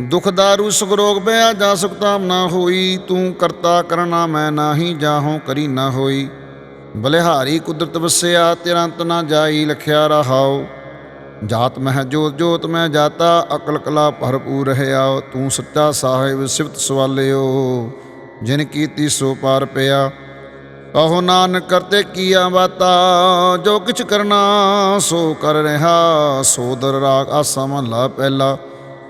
ਦੁਖ ਦਾਰੂ ਸੁਖ ਰੋਗ ਬਿਆ ਜਾ ਸੁਖਤਾਮ ਨਾ ਹੋਈ, ਤੂੰ ਕਰਤਾ ਕਰਨਾ ਮੈਂ ਨਾਹੀ ਜਾਹੋਂ ਕਰੀ ਨਾ ਹੋਈ। ਬਲਿਹਾਰੀ ਕੁਦਰਤ ਵਸਿਆ, ਤੇਰਾ ਅੰਤ ਨਾ ਜਾਈ, ਲਖਿਆ ਰਹਾਓ ਜਾਤ ਮਹਿ ਜੋਤ ਜੋਤ ਮੈਂ ਜਾਤਾ, ਅਕਲ ਕਲਾ ਭਰਪੂਰ ਰਹਿਆ ਤੂੰ ਸੱਚਾ ਸਾਹਿਬ ਸਿਫਤ ਸਵਾਲਿਓ, ਜਿਨ ਕੀਤੀ ਸੋ ਪਾਰ ਪਿਆ। ਕਹੋ ਨਾਨਕ ਕਰਤੇ ਕੀਆ ਬਾਤਾ ਜੋ ਕਿਛ ਕਰਨਾ ਸੋ ਕਰ ਰਿਹਾ। ਸੋਦਰ ਰਾਗ ਆਸਾ ਮਹਲਾ ਪਹਿਲਾ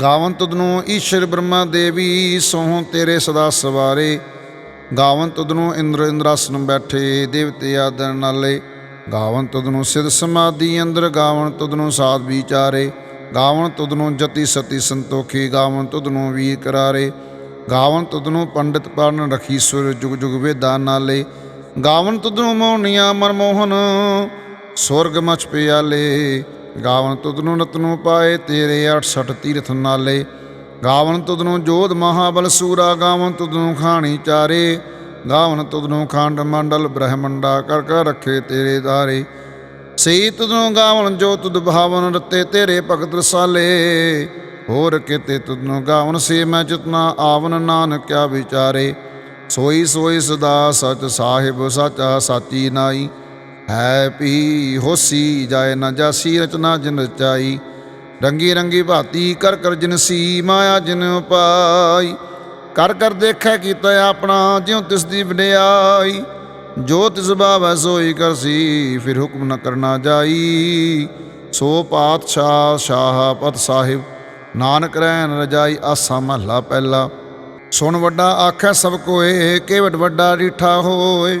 ਗਾਵਨ ਤੁਧਨੂੰ ਈਸ਼ਰ ਬ੍ਰਹਮਾ ਦੇਵੀ, ਸੋਹੰ ਤੇਰੇ ਸਦਾ ਸਵਾਰੇ। ਗਾਵਨ ਤੁਧਨੂੰ ਇੰਦਰ ਇੰਦਰਾਸਨ ਬੈਠੇ, ਦੇਵਤੇ ਆਦਰ ਨਾਲੇ। ਗਾਵਨ ਤੁਧਨੂੰ ਸਿਧ ਸਮਾਧੀ ਅੰਦਰ ਗਾਵਨ ਤੁਧਨੂੰ ਸਾਧ ਵਿਚਾਰੇ। ਗਾਵਨ ਤੁਧਨੂੰ ਜਤੀ ਸਤੀ ਸੰਤੋਖੀ ਗਾਵਨ ਤੁਧਨੂੰ ਵੀਰ ਕਰਾਰੇ। ਗਾਵਨ ਤੁਧਨੂੰ ਪੰਡਿਤ ਪਰਨ ਰਖੀ ਸੁਰ ਜੁਗ ਜੁਗ ਵੇਦਾਂ ਨਾਲੇ। ਗਾਵਨ ਤੁਧਨੂੰ ਮੋਹਨੀਆਂ ਮਨਮੋਹਨ ਸੁਰਗ ਮਚ ਪਿਆਲੇ। ਗਾਵਨ ਤੁਧਨੂੰ ਰਤਨੂ ਪਾਏ, ਤੇਰੇ 68 ਤੀਰਥ ਨਾਲੇ। ਗਾਵਨ ਤੁਧਨੂੰ ਜੋਧ ਮਹਾਬਲ ਸੂਰਾ, ਗਾਵਨ ਤੁਧਨੂੰ ਖਾਣੀ ਚਾਰੇ। ਗਾਵਨ ਤੁਧਨੂੰ ਖੰਡ ਮੰਡਲ ਬ੍ਰਹਮੰਡਾ ਕਰ ਕਰ ਰੱਖੇ ਤੇਰੇ ਦਾਰੇ ਸਈ ਤੁਧਨੂੰ ਗਾਵਨ ਜੋ ਤੁਧ ਭਾਵਨ ਰਤੇ, ਤੇਰੇ ਭਗਤ ਰਸਾਲੇ। ਹੋਰ ਕਿਤੇ ਤੁਧਨੂੰ ਗਾਵਨ ਸੇ ਮੈਂ ਜਿਤਨਾ ਆਵਨ ਨਾਨਕ ਕਿਆ ਵਿਚਾਰੇ। ਸੋਈ ਸੋਈ ਸਦਾ ਸਚ ਸਾਹਿਬ, ਸਾਚਾ ਸਾਚੀ ਨਾਈ। ਹੈ ਪੀ ਹੋਸੀ ਜਾਏ ਨਾ ਜਾਸੀ, ਰਚਨਾ ਜਿਨ ਰਚਾਈ। ਰੰਗੀ ਰੰਗੀ ਭਾਤੀ ਕਰ ਕਰ ਜਿਨਸੀ ਮਾਇਆ ਜਿਨ ਪਾਈ। ਕਰ ਕਰ ਦੇਖੈ ਕੀਤਾ ਆਪਣਾ, ਜਿਉ ਤਿਸ ਦੀ ਵਡਿਆਈ। ਜੋ ਤਿਸ ਬਾਵੈ ਸੋਈ ਕਰਸੀ ਫਿਰ ਹੁਕਮ ਨ ਕਰਨਾ ਜਾਈ। ਸੋ ਪਾਤਸ਼ਾਹ ਸ਼ਾਹ ਪਤ ਸਾਹਿਬ, ਨਾਨਕ ਰਹਿਣ ਰਜਾਈ ਆਸਾ ਮਹਲਾ ਪਹਿਲਾ। ਸੁਣ ਵੱਡਾ ਆਖੈ ਸਭ ਕੋਏ, ਕੇਵਟ ਵੱਡਾ ਰੀਠਾ ਹੋਏ।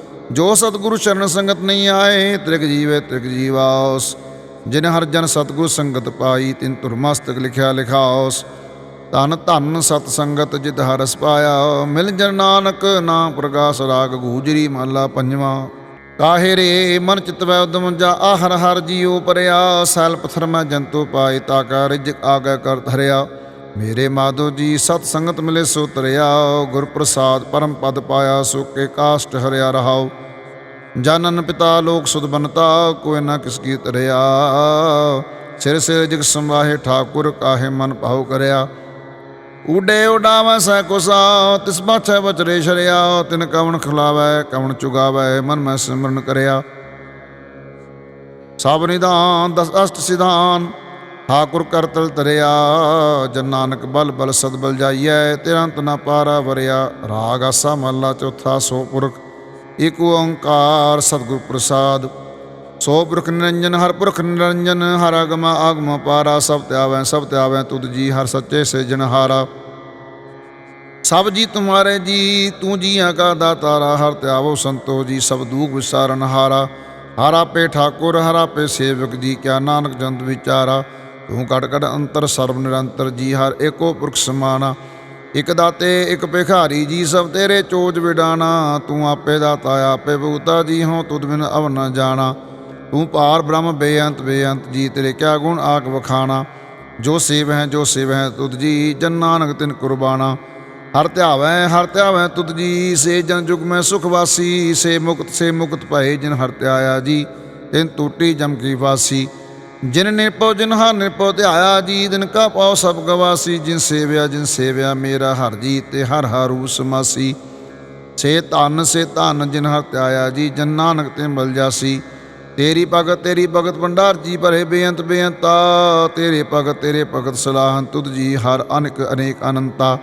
ਜੋ ਸਤਿਗੁਰੂ ਚਰਨ ਸੰਗਤ ਨਹੀਂ ਆਏ, ਤ੍ਰਿਗ ਜੀਵੇ ਤ੍ਰਿਗ ਜੀਵਾਸ ਜਿਨ ਹਰ ਜਨ ਸਤਿਗੁਰ ਸੰਗਤ ਪਾਈ, ਤਿਨ ਧੁਰ ਮਸਤਕ ਲਿਖਿਆ ਲਿਖਾਓਸ ਧਨ ਧਨ ਸਤ ਸੰਗਤ ਜਿਤ ਹਰਸ ਪਾਇਆ, ਮਿਲ ਜਨ ਨਾਨਕ ਨਾਮ ਪ੍ਰਗਾਸ ਰਾਗ ਗੂਜਰੀ ਮਹਲਾ ਪੰਜਵਾਂ। ਕਾਹੇ ਰੇ ਮਨ ਚਿਤ ਉਦਮ ਜਾ ਆਹਰ ਹਰ ਜੀਉ ਪਰਿਆ, ਸੈਲ ਪਥਰ ਮੈਂ ਜੰਤੂ ਪਾਏ, ਤਾ ਕਾ ਰਿਜ ਆਗੇ ਕਰ ਧਰਿਆ। ਮੇਰੇ ਮਾਧੋ ਜੀ, ਸਤ ਸੰਗਤ ਮਿਲੇ ਸੋ ਤਰਿਆ ਗੁਰ ਪ੍ਰਸਾਦ ਪਰਮ ਪਦ ਪਾਇਆ ਸੁਕੇ ਕਾਸ਼ਟ ਹਰਿਆ ਰਹਾਉ ਜਾਨਨ ਪਿਤਾ ਲੋਕ ਸੁਧ ਬਨਤਾ, ਕੋਈ ਨਾ ਕਿਸ ਕੀ ਤਰਿਆ। ਸਿਰ ਸਿਰ ਜਿਗ ਸੰਵਾਹੇ ਠਾਕੁਰ, ਕਾਹੇ ਮਨ ਭਾਉ ਕਰਿਆ। ਉਡੇ ਉਡਾਵੈ ਸੈ ਕੁਸਾ ਤਿਸ ਬਾਛੈ ਬਚਰੇ ਸ਼ਰਿਆ ਤਿਨ ਕਵਣ ਖਿਲਾਵੈ, ਕਵਣ ਚੁਗਾਵੈ, ਮਨ ਮੈਂ ਸਿਮਰਨ ਕਰਿਆ। ਸਭ ਨਿਦਾਨ ਦਸ ਅਸ਼ਟ ਸਿਧਾਨ ਠਾਕੁਰ ਕਰਤਲ ਤਰਿਆ ਜਨ ਨਾਨਕ ਬਲ ਬਲ ਸਦ ਬਲ ਜਾਈਐ ਤਿਰੰਤ ਨਾ ਪਾਰਾ ਵਰਿਆ, ਰਾਗ ਆਸਾ ਮਹਲਾ ਚੌਥਾ ਸੋ ਪੁਰਖ ਏਕ ਓੰਕਾਰ ਸਤਿਗੁਰ ਪ੍ਰਸਾਦ। ਸੋ ਪੁਰਖ ਨਿਰੰਜਨ, ਹਰ ਪੁਰਖ ਨਿਰੰਜਨ, ਹਰ ਅਗਮ ਆਗਮ ਪਾਰਾ, ਸਭ ਤਿਆਵੈ ਸਭ ਤਿਆਵੈ, ਤੁਧ ਜੀ ਹਰ ਸੱਚੇ ਸਿਰਜਣਹਾਰਾ ਸਭ ਜੀ ਤੁਮਾਰੇ ਜੀ, ਤੂੰ ਜੀਆਂ ਕਾ ਦਾਤਾਰਾ, ਹਰ ਤਿਆਵੋ ਸੰਤੋ ਜੀ, ਸਭ ਦੂਖ ਵਿਸਾਰਨ ਹਾਰਾ। ਹਰ ਆਪੇ ਠਾਕੁਰ, ਹਰਾ ਪੇ ਸੇਵਕ ਜੀ, ਕਿਆ ਨਾਨਕ ਜੰਤ ਵਿਚਾਰਾ। ਤੂੰ ਕਟ ਕਟ ਅੰਤਰ ਸਰਬ ਨਿਰੰਤਰ ਜੀ, ਹਰ ਏਕੋ ਪੁਰਖ ਸਮਾਨਾ ਇਕ ਦਾਤੇ, ਇਕ ਭਿਖਾਰੀ ਜੀ, ਸਭ ਤੇਰੇ ਚੋਜ ਵਿਡਾਣਾ। ਤੂੰ ਆਪੇ ਦਾਤਾ, ਆਪੇ ਬੂਤਾ ਜੀ ਹੋ ਤੁਧ ਬਿਨ ਅਵ ਨ ਜਾਣਾ। ਤੂੰ ਪਾਰ ਬ੍ਰਹਮ ਬੇਅੰਤ ਬੇਅੰਤ ਜੀ, ਤੇਰੇ ਕਿਆ ਗੁਣ ਆਕ ਵਖਾਣਾ। ਜੋ ਸੇਵ ਹੈ, ਜੋ ਸੇਵ ਹੈ ਤੁਧ ਜੀ, ਜਨ ਨਾਨਕ ਤਿਨ ਕੁਰਬਾਨਾ ਹਰ ਧਿਆਵੈ ਹਰ ਧਿਆਵੈ ਤੁਧ ਜੀ, ਸੇ ਜਨ ਜੁਗ ਮੈਂ ਸੁਖ ਵਾਸੀ। ਸੇ ਮੁਕਤ ਸੇ ਮੁਕਤ ਭਏ ਜਿਨ ਹਰ ਧਿਆਇਆ ਜੀ, ਤਿਨ ਟੂਟੀ ਜਮ ਕੀ ਵਾਸੀ। ਜਿਨ ਨਿਰਪਉ ਜਿਨ ਹਰ ਨਿਰਪਉ ਧਿਆਇਆ ਜੀ, ਦਿਨ ਕਾ ਪਾਉ, ਸਭ ਗਵਾਸੀ, ਜਿਨ ਸੇਵਿਆ ਜਿਨ ਸੇਵਿਆ, ਮੇਰਾ ਹਰ ਜੀ, ਤੇ ਹਰ ਹਰੂ ਸਮਾਸੀ। ਸੇ ਧਨ ਸੇ ਧਨ, ਜਿਨ ਹਰ ਧਿਆਇਆ ਜੀ, ਜਨ ਨਾਨਕ ਤੇ ਮਿਲ ਜਾਸੀ। ਤੇਰੀ ਭਗਤ ਤੇਰੀ ਭਗਤ, ਭੰਡਾਰ ਜੀ, ਭਰੇ ਬੇਅੰਤ, ਬੇਅੰਤਾ। ਤੇਰੇ ਭਗਤ ਤੇਰੇ ਭਗਤ ਸਲਾਹਨ, ਤੁਧ ਜੀ, ਹਰ ਅਨਕ, ਅਨੇਕ ਅਨੰਤਾ।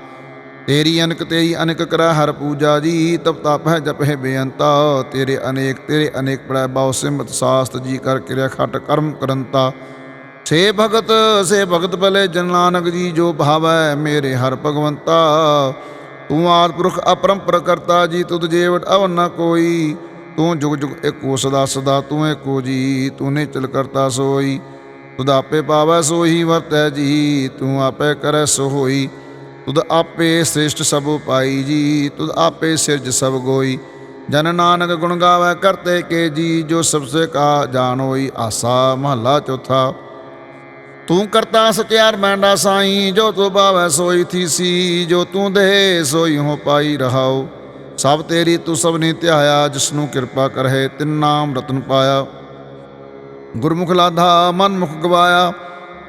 ਤੇਰੀ ਅਨਕ ਤੇਰੀ ਅਨਕ ਕਰੈ, ਹਰ ਪੂਜਾ ਜੀ, ਤਪ ਤਪ ਹੈ ਜਪ ਹੈ ਬੇਅੰਤਾ। ਤੇਰੇ ਅਨੇਕ ਤੇਰੇ ਅਨੇਕ ਪੜੈ ਬਾਉ ਸਿਮਤ ਸਾਸਤ ਜੀ ਕਰ ਕਿਰਿਆ ਖਟ ਕਰਮ ਕਰੰਤਾ। ਸੇ ਭਗਤ ਸੇ ਭਗਤ ਭਲੇ ਜਨ ਨਾਨਕ ਜੀ, ਜੋ ਭਾਵੈ ਮੇਰੇ ਹਰ ਭਗਵੰਤਾ। ਤੂੰ ਆਦ ਪੁਰਖ ਅਪਰੰਪਰ ਕਰਤਾ ਜੀ, ਤੁਧ ਜੇਵਟ ਅਵਨ ਨ ਕੋਈ। ਤੂੰ ਜੁਗ ਜੁਗ ਏਕੋ ਸਦਾ ਸਦਾ, ਤੂੰ ਏਕੋ ਜੀ, ਤੂੰ ਨੇ ਚਲ ਕਰਤਾ ਸੋਈ। ਤੁਧ ਆਪੇ ਪਾਵੈ ਸੋਹੀ, ਵਰਤੈ ਜੀ, ਤੂੰ ਆਪੇ ਕਰੈ ਸੋ ਹੋਈ ਤੁਧ ਆਪੇ ਸ੍ਰਿਸ਼ਟ ਸਭ ਪਾਈ ਜੀ, ਤੁਧ ਆਪੇ ਸਿਰਜ ਸਭ ਗੋਈ। ਜਨ ਨਾਨਕ ਗੁਣ ਗਾਵੇ ਕਰਤੇ ਕੇ ਜੀ, ਜੋ ਸਭ ਸੇ ਕਾ ਜਾਣ ਹੋਈ ਆਸਾ ਮਹੱਲਾ ਚੌਥਾ। ਤੂੰ ਕਰਤਾ ਸਚਿਆਰ ਮੈਂਡਾ ਸਾਈ, ਜੋ ਤੂੰ ਭਾਵੈ ਸੋਈ ਥੀਸੀ, ਜੋ ਤੂੰ ਦੇ ਸੋਈ ਹੋ ਪਾਈ ਰਹਾਉ। ਸਭ ਤੇਰੀ ਤੂੰ ਸਭ ਨੇ ਧਿਆਇਆ ਜਿਸ ਨੂੰ ਕਿਰਪਾ ਕਰਹਿ ਤਿਨ ਨਾਮ ਰਤਨ ਪਾਇਆ। ਗੁਰਮੁਖ ਲਾਧਾ ਮਨ ਮੁਖ ਗਵਾਇਆ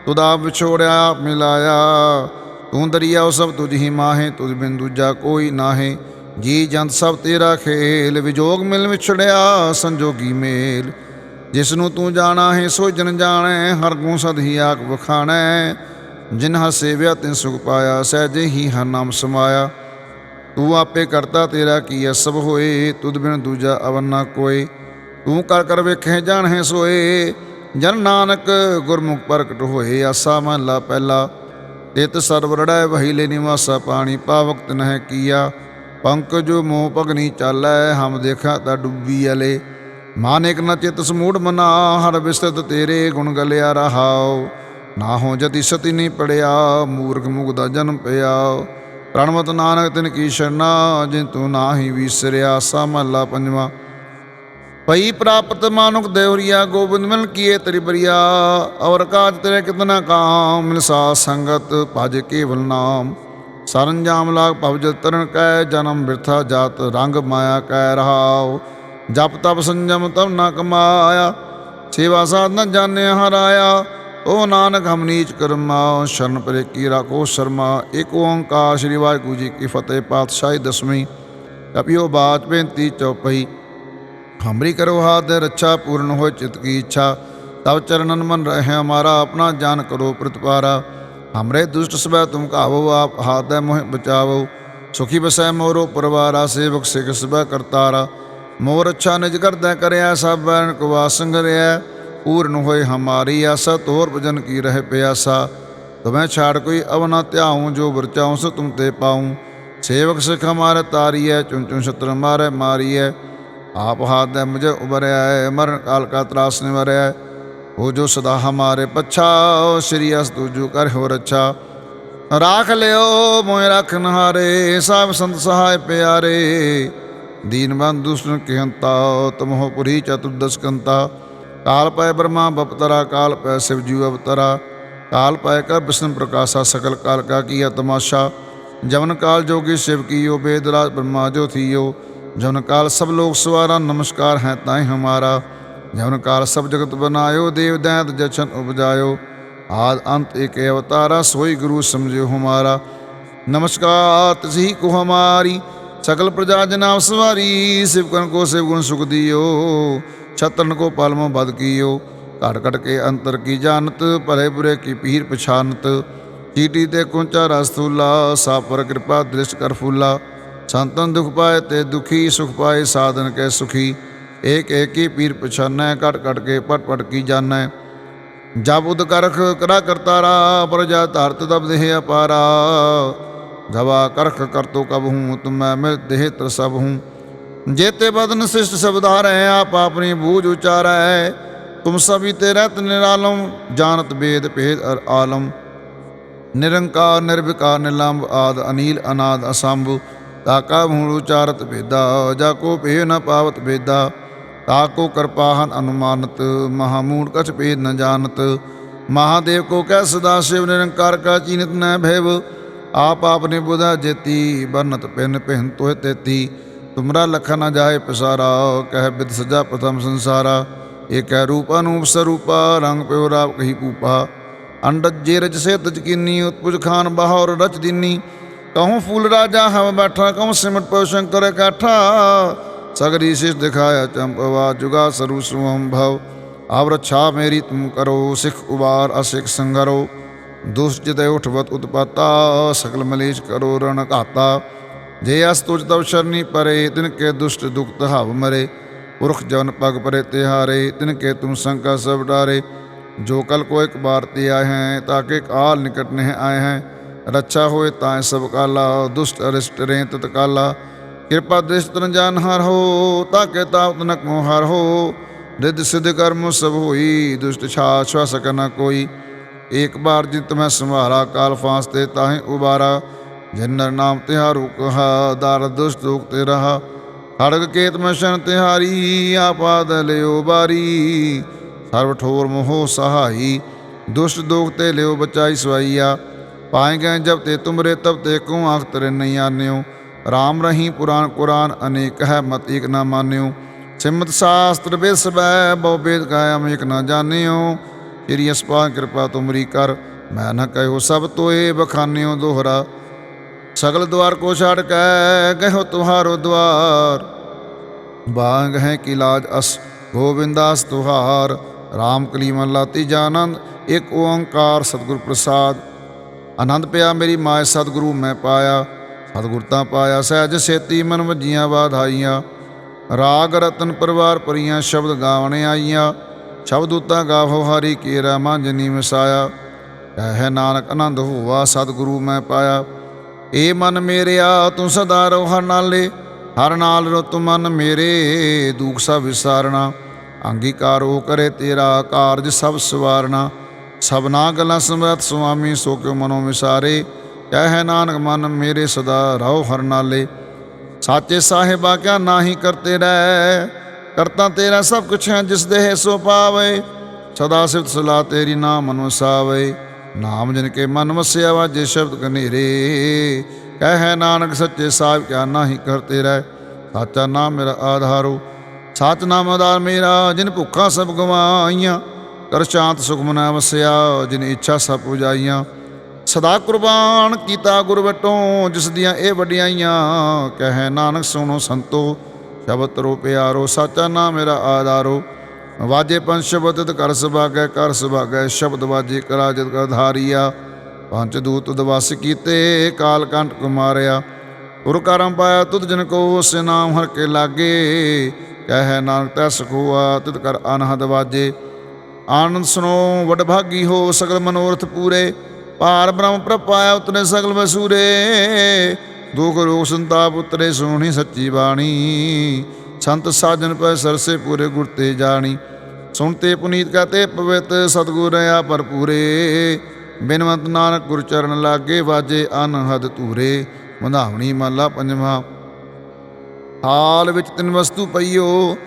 ਤੁਦਾ ਵਿਛੋੜਿਆ, ਮਿਲਾਇਆ। ਤੂੰ ਦਰਿਆ ਸਭ ਤੁਝ ਹੀ ਮਾਹੇ, ਤੁਝ ਬਿਨ ਦੂਜਾ ਕੋਈ ਨਾਹੇ। ਜੀ ਜੰਤ ਸਭ ਤੇਰਾ ਖੇਲ, ਵਿਜੋਗ ਮਿਲ ਵਿਛੜਿਆ ਸੰਜੋਗੀ ਮੇਲ। ਜਿਸ ਨੂੰ ਤੂੰ ਜਾਣਾ ਹੈ ਸੋ ਜਨ ਜਾਣੈ, ਹਰ ਗੁਣ ਸਦ ਹੀ ਆਖ ਵਖਾਣੈ। ਜਿਨ ਹ ਸੇਵਿਆ, ਤਿਨ ਸੁਖ ਪਾਇਆ, ਸਹਿਜੇ ਹੀ ਹਰ ਨਾਮ ਸਮਾਇਆ। ਤੂੰ ਆਪੇ ਕਰਤਾ ਤੇਰਾ ਕੀ ਅਸਬ ਹੋਏ ਤੁਧ ਬਿਨ ਦੂਜਾ ਅਵਨਾ ਕੋਏ। ਤੂੰ ਕਰ ਕਰ ਵੇਖੇ, ਜਾਣੈ ਸੋਏ। ਜਨ ਨਾਨਕ ਗੁਰਮੁਖ ਪ੍ਰਗਟ ਹੋਏ, ਆਸਾ ਮਹਲਾ ਪਹਿਲਾ। ਤਿਤ ਸਰਬ ਰੜੈ ਵਹੀਲੇ ਨਿਵਾਸਾ ਪਾਣੀ ਪਾਵਕ ਨਹਿ ਕੀਆ। ਪੰਕਜ ਮੋਹ ਪਗਨੀ ਚਾਲੈ, ਹਮ ਦੇਖਾ ਤਾ ਡੁੱਬੀ ਅਲੇ। ਮਾਨਿਕ ਨ ਚਿਤ ਸਮੂੜ ਮਨਾ, ਹਰ ਵਿਸਤ ਤੇਰੇ ਗੁਣ ਗਲਿਆ ਰਹਾਓ ਨਾ ਹੋ ਜਤੀ ਸਤੀ ਨਹੀਂ ਪੜਿਆ, ਮੂਰਖ ਮੁਗਦਾ ਜਨਮ ਪਿਆ। ਪ੍ਰਣਮਤ ਨਾਨਕ ਤਿਨ ਕੀ ਸ਼ਰਨਾ, ਜਿਨ ਤੂੰ ਨਾਹੀ ਵਿਸਰਿਆ ਸਾ ਮਹਲਾ ਪੰਜਵਾ। ਪਈ ਪ੍ਰਾਪਤ ਮਾਨੁਕ ਦੇਵਰੀਆ, ਗੋਬਿੰਦ ਮਿਲ ਕੀਏ ਤੇਰੀ ਬਰੀਆ, ਔਰ ਕਾਜ ਤੇਰੇ ਕਿਤਨਾ ਕਾਮ ਮਿਲ ਸੰਗਤ ਭਜ ਕੇਵਲ ਨਾਮ। ਸਰੰਜਾਮ ਲਾਗ ਭਵਜ ਤਰਨ ਕੈ, ਜਨਮ ਬਿਰਥਾ ਜਾਤ ਰੰਗ ਮਾਇਆ ਕੈ ਰਹਾਉ। ਜਪ ਤਪ ਸੰਜਮ ਤਮ ਨਾ ਕਮਾਇਆ, ਸੇਵਾ ਸਾਧਨਾ ਜਾਣਿਆ ਹਰਾਇਆ। ਓ ਨਾਨਕ, ਹਮ ਨੀਚ ਕਰਮਾ, ਸ਼ਰਨ ਪਰੇ ਕੀ ਰਾਖੋ ਸ਼ਰਮਾ। ਏਕ ਓੰਕਾਰ, ਸ੍ਰੀ ਵਾਹਿਗੁਰੂ ਜੀ ਕੀ ਫਤਿਹ, ਪਾਤਸ਼ਾਹੀ ਦਸਵੀਂ। ਕਪਿਓ ਬਾਤ ਬੇਨਤੀ ਚੌਪਈ ਹਮਰੀ ਕਰੋ ਹਾਥ ਰੱਛਾ, ਪੂਰਨ ਹੋਏ ਚਿਤ ਕੀ ਇੱਛਾ। ਤਬ ਚਰਨਨ ਮਨ ਰਹੇ ਹਮਾਰਾ ਆਪਣਾ ਜਾਨ ਕਰੋ ਪ੍ਰਤਪਾਰਾ। ਹਮਰੇ ਦੁਸ਼ਟ ਸਬੈ ਤੁਮ ਕਾਵੋ ਆਪ ਹਾਥ ਮੋਹ ਬਚਾਵੋ। ਸੁਖੀ ਬਸੈ ਮੋਰੋ ਪਰਵਾਰਾ, ਸੇਵਕ ਸਿਖ ਸਬੈ ਕਰਤਾਰਾ। ਮੋਰ ਅੱਛਾ ਨਿਜ ਕਰਦੈ ਕਰਿਆ, ਸਭ ਬੈਨ ਕੋ ਵਾਸੰਗ ਰਿਆ ਪੂਰਨ ਹੋਏ ਹਮਾਰੀ ਆਸਾ, ਤੋਰ ਭਜਨ ਕੀ ਰਹਿ ਪਿਆਸਾ। ਤੁਮੈ ਛਾੜ ਕੋਈ ਅਵਨਾ ਧਿਆਉ, ਜੋ ਵਰਚਾਉ ਸੋ ਤੁਮ ਤੇ ਪਾਉ। ਸੇਵਕ ਸਿਖ ਹਮਾਰੇ ਤਾਰੀਐ ਚੁਨ ਚੁਨ ਛਤਰ ਮਾਰੇ, ਮਾਰੀਐ। आप हाथ है मुझे उबरे आए मरण काल का त्रास निवरे आए हो जो सदा हमारे पच्छा श्री अस्तु जू कर हो रच्छा राख लियो मोए रख नहारे साहब संत सहाय प्यारे दीन बंद दुष्ण कहता तुम हो पुरी चतुर्दश कंता काल पाए ब्रह्मा बपतरा काल पाए शिव जीव अवतरा काल पाए का विष्णु प्रकाशा सकल काल का किया तमाशा जवन काल जोगी शिव की यो वेदराज ब्रह्मा जो थियो जवन काल सब लोग सवारा नमस्कार है ताई हमारा जवन काल सब जगत बनायो देव दैत जछन उपजायो आद अंत एक अवतारा सोई गुरु समझो हमारा नमस्कार तसी को हमारी सकल प्रजा जनाब सवारी शिवकन को शिव गुण सुख दियो छतन को पालमो बद कियो घट घट के अंतर की जानत भले बुरे की पीर पछानत ਚੀਟੀ ਤੇ ਕੁੰਚਾ ਰਸ ਥੂਲਾ ਸਾ ਪਰ ਕਿਰਪਾ ਦ੍ਰਿਸ਼ਟ ਕਰ ਫੂਲਾ ਸੰਤਨ ਦੁਖ ਪਾਏ ਤੇ ਦੁਖੀ, ਸੁਖ ਪਾਏ ਸਾਧਨ ਕੈ ਸੁਖੀ। ਏਕ ਏਕ ਪੀਰ ਪਛਾਨੈ ਕਟ ਘਟ ਕੇ ਪਟ ਪਟ ਕੀ ਜਾਣੈ। ਜਬ ਉਦ ਕਰਖ ਕਰਾ ਕਰਤਾਰਾ, ਪ੍ਰਜਾ ਧਰਤ ਦਬ ਦੇਹ ਅਪਾਰਾ। ਧਵਾ ਕਰਖ ਕਰਤੋ ਕਬ ਹੂੰ, ਤੁਮੈ ਮਿਲ ਦੇਹ ਤਰ ਸਭ ਹੂੰ। ਜੇਤੇ ਬਦਨ ਸਿਸ਼ਟ ਸਬਦਾਰੈ ਆਪ ਆਪਣੀ ਬੂਝ ਉਚਾਰੈ। ਤੁਮ ਸਭੀ ਤੇ ਰਹਿਤ ਨਿਰਾਲਮ, ਜਾਣਤ ਬੇਦ ਭੇਦ ਅਰ ਆਲਮ। ਨਿਰੰਕਾਰ, ਨਿਰਵਿਕਾਰ ਨਿਲੰਬ ਆਦ ਅਨੀਲ, ਅਨਾਦ, ਅਸੰਭ। ਤਾਕਾ ਮੂਲ ਉਚਾਰਤ ਭੇਦਾ ਜਾ ਕੋ ਭੇ ਨ ਪਾਵਤ ਭੇਦਾ ਤਾਕੋ ਕਿਰਪਾਹਨ ਅਨੁਮਾਨਤ ਮਹਾਮੂੜ ਕਛ ਭੇਦ ਨ ਜਾਣਤ ਮਹਾਦੇਵ ਕੋ ਕਹਿ ਸਦਾ ਸ਼ਿਵ ਨਿਰੰਕਾਰ ਕਾ ਚੀਨਤ ਨ ਭੈਵ ਆਪ ਆਪਨੇ ਬੁਧਾ ਜੇਤੀ ਬਰਨਤ ਪਿਨ ਪਹਿਨ ਤੋਇ ਤੇਤੀ ਤੁਮਰਾ ਲਖ ਨ ਜਾਏ ਪਸਾਰਾ ਕਹਿ ਬਿਦ ਸਜਾ ਪ੍ਰਥਮ ਸੰਸਾਰਾ ਏਕੈ ਰੂਪ ਅਨੂਪ ਸਰੂਪਾ ਰੰਗ ਪਿਉ ਰਾਪ ਕਹੀ ਕੂਪਾ ਅੰਡਜ ਜੇ ਰਜ ਸੇ ਤਜ ਉਤਪੁਜ ਖਾਨ ਬਹਾਰ ਰਚ ਦਿਨੀ ਕਹੂੰ ਫੂਲ ਰਾਜਾ, ਹਮ ਬੈਠਾ, ਕਹੂੰ ਸਿਮਟ ਪਉ ਸ਼ੰਕਰ ਕਾਠਾ ਸਗਰੀ ਸਿਸ ਦਿਖਾਇਆ ਚੰਪਵਾ ਜੁਗਾ ਸਰੂ ਸੁਹਮ ਭਵ। ਆਵ ਰਛਾ ਮੇਰੀ ਤੁਮ ਕਰੋ, ਸਿਖ ਉਬਾਰ ਅਸਿਖ ਸੰਗਰੋ। ਦੁਸ਼ਟ ਜਿਤੇ ਉਠਵਤ ਉਤਪਾਤਾ ਸਕਲ ਮਲੇਸ਼ ਕਰੋ ਰਣ ਘਾਤਾ। ਜੇ ਅਸ ਤੁਜ ਤਵ ਸ਼ਰਨੀ ਪਰੇ, ਤਿਨ ਕੇ ਦੁਸ਼ਟ ਦੁਖਤ ਹਵ ਮਰੇ। ਪੁਰਖ ਜਨ ਪਗ ਪਰੇ ਤਿਹਾਰੇ, ਤਿਨ ਕੇ ਤੁਮ ਸੰਕਾ ਸਭ ਡਾਰੇ। ਜੋ ਕਲ ਕੋ ਇੱਕ ਬਾਰ ਤੇ ਆਏ ਹੈ ਤਾਕੇ ਕਾਲ ਨਿਕਟ ਨਹਿ ਆਏ ਹੈ। ਰੱਛਾ ਹੋਏ ਤਾਂ ਸਭ ਕਾਲਾ, ਦੁਸ਼ਟ ਅਰਿਸ਼ਟ ਰੇ ਤਤ ਕਿਰਪਾ ਦ੍ਰਿਸ਼ਟ ਤਨ ਜਾਨ ਹਰ ਹੋ, ਤਾਕੇ ਤਾਪ ਨਕ ਮੋ ਹਰ ਹੋ। ਰਿਦ ਸਿਧ ਕਰਮ ਸਭ ਹੋਈ, ਦੁਸ਼ਟ ਛਾ ਛਾ ਸਕਨਾ ਕੋਈ। ਇੱਕ ਬਾਰ ਜਿਤ ਮੈਂ ਸੰਭਾਰਾ, ਕਾਲ ਫਾਂਸ ਤੇ ਤਾਹੇ ਉਬਾਰਾ। ਜਿਨਰ ਨਾਮ ਤਿਹਾਰੂ ਕਹਾ, ਦਰ ਦੁਸ਼ਟ ਦੁਖ ਤੇ ਰਹਾ। ਖੜਗ ਕੇਤ ਮੈਂ ਸ਼ਨ ਤਿਹਾਰੀ ਆਪਾਦ ਲਿਓ ਬਾਰੀ। ਸਰਬ ਠੋਰ ਮੋਹ ਸਹਾਈ, ਦੁਸ਼ਟ ਦੋਖ ਤੇ ਲਿਓ ਬਚਾਈ ਸਵਾਈਆ। ਪਾਏ ਗਏ ਜਬ ਤੇ ਤੁਮਰੇ ਤਬ ਤੇ ਕੋ ਆਖ ਤਰੇ ਨਹੀਂ ਆਨਿਓ? RAM ਰਹੀਂ ਪੁਰਾਨ ਕੁਰਾਨ ਅਨੇਕ ਹੈ, ਮਤ ਏਕ ਨਾ ਮਾਨਿਓ। ਸਿਮਤ ਸ਼ਾਸਤਰ ਵੇਦ ਸਬੈ ਬਹੁ ਵੇਦ ਕਾਇਮ ਏਕ ਨਾ ਜਾਣਿਓ। ਤੇਰੀ ਅਸਪਾ ਕਿਰਪਾ ਤੁਮਰੀ ਕਰ, ਮੈਂ ਨਾ ਕਹਿਓ ਸਭ ਤੋਏ ਬਖਾਨਿਓ ਦੋਹਰਾ। ਸਗਲ ਦਵਾਰ ਕੋ ਛਾੜ ਕੇ ਗਇਓ ਤੁਹਾਰੋ ਦਵਾਰ। ਬਾਗ ਹੈ ਕਿ ਲਾਜ ਅਸ, ਗੋਬਿੰਦਾਸ ਤੁਹਾਰ। RAM ਕਲੀ ਮਹਲਾ ਤੀਜਾ ਆਨੰਦ ਇੱਕ ਓੰਕਾਰ ਸਤਿਗੁਰ ਪ੍ਰਸਾਦ। ਆਨੰਦ ਪਿਆ ਮੇਰੀ ਮਾਇ ਸਤਿਗੁਰੂ ਮੈਂ ਪਾਇਆ, ਸਤਿਗੁਰ ਤਾਂ ਪਾਇਆ, ਸਹਿਜ ਸੇਤੀ ਮਨ ਵਜੀਆਂ ਬਾਧਾਈਆਂ ਰਾਗ ਰਤਨ ਪਰਿਵਾਰ ਪਰੀਆਂ ਸ਼ਬਦ ਗਾਵਣੇ ਆਈਆਂ। ਸ਼ਬਦ ਉਤਾ ਗਾਵੋ ਹਰੀ ਕੇਰਾ ਮਾਂਜਨੀ ਮਸਾਇਆ। ਕਹਿ ਨਾਨਕ ਆਨੰਦ ਹੋਵਾ ਸਤਿਗੁਰੂ ਮੈਂ ਪਾਇਆ। ਏ ਮਨ ਮੇਰਿਆ ਤੂੰ ਸਦਾ ਰੋ ਹਰ ਨਾਲੇ। ਹਰ ਨਾਲ ਰੋ ਮਨ ਮੇਰੇ, ਦੁਖ ਸਭ ਵਿਸਾਰਣਾ ਅੰਗੀਕਾਰੋ ਕਰੇ ਤੇਰਾ ਕਾਰਜ ਸਭ ਸਵਾਰਣਾ ਸਭਨਾ ਗੱਲਾਂ ਸਮਰਤ ਸੁਆਮੀ ਸੋ ਕਿਉ ਮਨੋ ਵਿਸਾਰੇ, ਕਹਿ ਨਾਨਕ ਮਨ ਮੇਰੇ ਸਦਾ ਰਹੋ ਹਰ ਨਾਲੇ। ਸਾਚੇ ਸਾਹਿਬਾ ਕਿਆ ਨਾਹੀ ਕਰਤੇ ਰਹਿ, ਕਰਤਾ ਤੇਰਾ ਸਭ ਕੁਛ ਹੈ ਜਿਸ ਹੈ ਸੋ ਪਾਵੇ। ਸਦਾ ਸਿਫਤ ਸਲਾ ਤੇਰੀ ਨਾਮ ਮਨ ਵਸਾਵੇ ਨਾਮ ਜਨ ਕੇ ਮਨ ਵਸਿਆ ਵਾਜੇ ਸ਼ਬਦ ਕਨੇਰੇ। ਕਹਿ ਨਾਨਕ ਸੱਚੇ ਸਾਹਿਬ ਕਿਆ ਨਾਹੀ ਕਰਤੇ ਰਹਿ, ਸਾਚਾ ਨਾਮ ਮੇਰਾ ਆਧਾਰੋ। ਸਤ ਨਾਮ ਆਧਾਰ ਮੇਰਾ, ਜਿਨ ਭੁੱਖਾ ਸਭ ਗਵਾਈਆਂ। ਕਰ ਸ਼ਾਂਤ ਸੁਖ ਮਨਾ ਵਸਿਆ, ਜਿਨ ਇੱਛਾ ਸਭ ਪੁਜਾਈਆਂ ਸਦਾ ਕੁਰਬਾਨ ਕੀਤਾ ਗੁਰ ਵਟੋਂ, ਜਿਸ ਦੀਆਂ ਇਹ ਵਡਿਆਈਆਂ, ਕਹੇ ਨਾਨਕ ਸੁਣੋ ਸੰਤੋ, ਸ਼ਬਦ ਰੋ ਪਿਆਰੋ, ਸਾਚਾ ਨਾਮ ਮੇਰਾ ਆਧਾਰੋ। ਵਾਜੇ ਪੰਜ ਸ਼ਬਦ ਤੇ ਕਰ ਸੁਭਾਗੈ ਕਰ ਸੁਭਾਗੈ, ਸ਼ਬਦ ਵਾਜੇ ਕਰਾ ਜਦ ਕਰ ਧਾਰੀਆ। ਪੰਜ ਦੂਤ ਦਵਾਸ ਕੀਤੇ, ਕਾਲ ਕੰਟ ਕੁਮਾਰਿਆ। ਗੁਰ ਕਰਮ ਪਾਇਆ ਤੁਧ ਜਨ ਕੋ ਸੇ ਨਾਮ ਹਰ ਕੇ ਲਾਗੇ। ਕਹਿ ਨਾਨਕ ਤੈ ਸਖੋਆ, ਤਿਤ ਕਰ ਅਨਹਦ ਵਾਜੇ। ਆਨੰਦ ਸੁਨੋ ਵਡਭਾਗੀ ਹੋ ਸਗਲ ਮਨੋਰਥ ਪੂਰੇ। ਪਾਰ ਬ੍ਰਹਮ ਪ੍ਰਪਾਇਆ ਉਤਰੇ ਸਗਲ ਵਸੂਰੇ। ਦੁਖ ਰੋਗ ਸੰਤਾਪ ਉਤਰੇ ਸੋਹਣੀ ਸੱਚੀ ਬਾਣੀ। ਸੰਤ ਸਾਜਨ ਪੈ ਸਰਸੇ ਪੂਰੇ ਗੁਰ ਤੇ ਜਾਣੀ। ਸੁਣਤੇ ਪੁਨੀਤ ਕਹਤੇ ਪਵਿੱਤ ਸਤਗੁਰ ਆ ਭਰਪੂਰੇ। ਬਿਨਵੰਤ ਨਾਨਕ ਗੁਰ ਚਰਨ ਲਾਗੇ ਵਾਜੇ ਅਨਹਦ ਧੂਰੇ। ਮੰਧਾਵਣੀ ਮਾਲਾ ਪੰਜਵਾ। ਹਾਲ ਵਿੱਚ ਤਿੰਨ ਵਸਤੂ ਪਈਓ।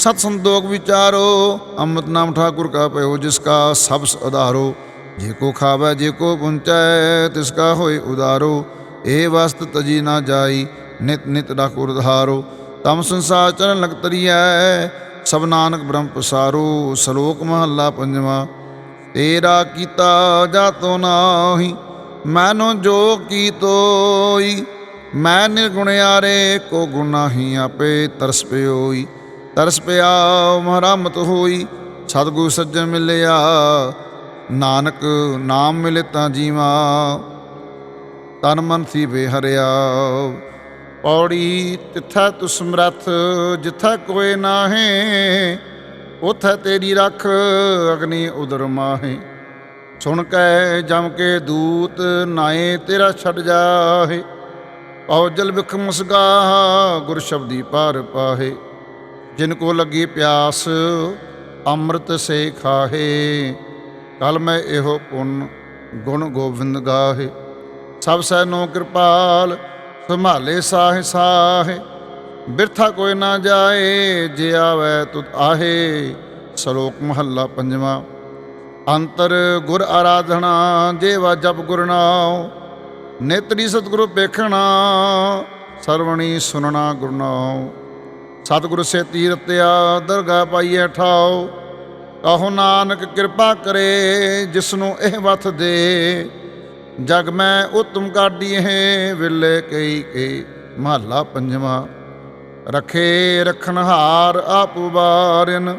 ਸਤ ਸੰਦੋਖ ਵਿਚਾਰੋ, ਅੰਮ੍ਰਿਤ ਨਾਮ ਠਾਕੁਰ ਕਾ ਪਇਓ ਜਿਸ ਕਾ ਸਭ ਆਧਾਰੋ ਜੇ ਕੋ ਖਾਵੈ, ਜੇ ਕੋ ਪੁੰਚੈ, ਤਿਸ ਕਾ ਹੋਏ ਉਧਾਰੋ ਇਹ ਵਸਤ ਤਜੀ ਨਾ ਜਾਈ, ਨਿਤ ਨਿਤ ਠਾਕੁਰ ਧਾਰੋ ਤਮ ਸੰਸਾਰ ਚਰਨ ਲਗ ਤਰੀਐ ਸਭ ਨਾਨਕ ਬ੍ਰਹਮ ਪਸਾਰੋ। ਸ਼ਲੋਕ ਮਹੱਲਾ ਪੰਜਵਾਂ, ਤੇਰਾ ਕੀਤਾ ਜਾਤੋ ਨਾਹੀ, ਮੈਨੋ ਜੋ ਕੀਤੋਈ, ਮੈਂ ਨਿਰਗੁਣਿਆਰੇ ਕੋ ਗੁਨਾਹੀ ਆਪੇ ਤਰਸ ਪਿਓਈ। ਤਰਸ ਪਿਆ, ਮਹਰਮਤ ਹੋਈ, ਸਤਿਗੁਰ ਸੱਜਣ ਮਿਲਿਆ। ਨਾਨਕ ਨਾਮ ਮਿਲੇ ਤਾਂ ਜੀਵਾ, ਤਨ ਮਨ ਸੀ ਬੇਹਰਿਆ ਪੌੜੀ ਤਿੱਥੈ ਤੁ ਸਮਰੱਥ ਜਿੱਥੈ ਕੋਏ ਨਾਹੇ, ਉਥੈ ਤੇਰੀ ਰੱਖ, ਅਗਨੀ ਉਦਰ ਮਾਹੇ। ਸੁਣ ਕੈ ਜਮ ਕੇ ਦੂਤ, ਨਾਏ ਤੇਰਾ ਛੱਡ ਜਾਹੇ। ਪਉ ਜਲ ਵਿਖ ਮੁਸਗਾ ਗੁਰ ਸ਼ਬਦੀ ਪਾਰ ਪਾਹੇ। ਜਿਨ ਕੋ ਲੱਗੀ ਪਿਆਸ, ਅੰਮ੍ਰਿਤ ਸੇ ਖਾਹੇ। ਕਲ ਮੈਂ ਇਹੋ ਪੁੰਨ, ਗੁਣ ਗੋਬਿੰਦ ਗਾਹੇ। ਸਭ ਸੈ ਨੋ ਕਿਰਪਾਲ, ਸੰਭਾਲੇ ਸਾਹੇ ਸਾਹ। ਬਿਰਥਾ ਕੋਈ ਨਾ ਜਾਏ, ਜੇ ਆਵੈ ਤੁਤ ਆਹੇ। ਸ਼ਲੋਕ ਮਹੱਲਾ ਪੰਜਵਾਂ। ਅੰਤਰ ਗੁਰ ਆਰਾਧਨਾ, ਜੇਵਾ ਜਪ ਗੁਰ ਨਾਮ ਨੇਤਰੀ ਸਤਿਗੁਰੂ ਪੇਖਣਾ ਸਰਵਣੀ ਸੁਨਣਾ ਗੁਰ ਨਾਮ ਸਤਿਗੁਰ ਸੇ ਤੀਰਤਿਆ ਦਰਗਾ ਪਾਈਐ ਠਾਓ। ਕਹੋ ਨਾਨਕ ਕਿਰਪਾ ਕਰੇ ਜਿਸ ਨੂੰ ਇਹ ਵਥ ਦੇ। ਜਗ ਮੈਂ ਉਤਮ ਕਾਢੀ ਵਿਲੇ ਕਈ ਕਈ ਮਹੱਲਾ ਪੰਜਵਾਂ। ਰਖੇ ਰਖਨਹਾਰ ਆਪ ਉਬਾਰਨ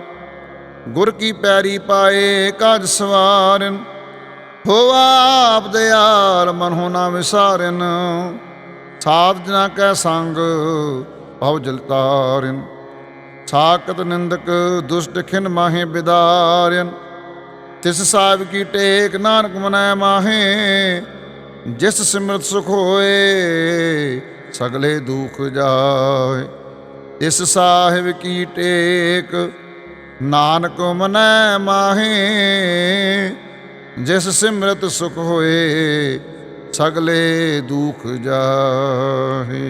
ਗੁਰ ਕੀ ਪੈਰੀ ਪਾਏ ਕਾਜ ਸਵਾਰਨ। ਹੋਵਾ ਆਪ ਦਿਆਲ ਮਨ ਹੋ ਨਾ ਵਿਸਾਰਨ, ਸਾਧ ਜਨਾ ਕੈ ਸੰਗ ਭਉ ਜਲ ਤਾਰਨ ਸਾਕਤ ਨਿੰਦਕ ਦੁਸ਼ਟ ਖਿਨ ਮਾਹੇ ਬਿਦਾਰਨ। ਤਿਸ ਸਾਹਿਬ ਕੀ ਟੇਕ ਨਾਨਕ ਮਨੈ ਮਾਹੇ। ਜਿਸ ਸਿਮਰਤ ਸੁਖ ਹੋਏ, ਸਗਲੇ ਦੁਖ ਜਾਏ। ਇਸ ਸਾਹਿਬ ਕੀ ਟੇਕ ਨਾਨਕ ਮਨੈ ਮਾਹੇ। ਜਿਸ ਸਿਮਰਤ ਸੁਖ ਹੋਏ, ਸਗਲੇ ਦੁਖ ਜਾਹੇ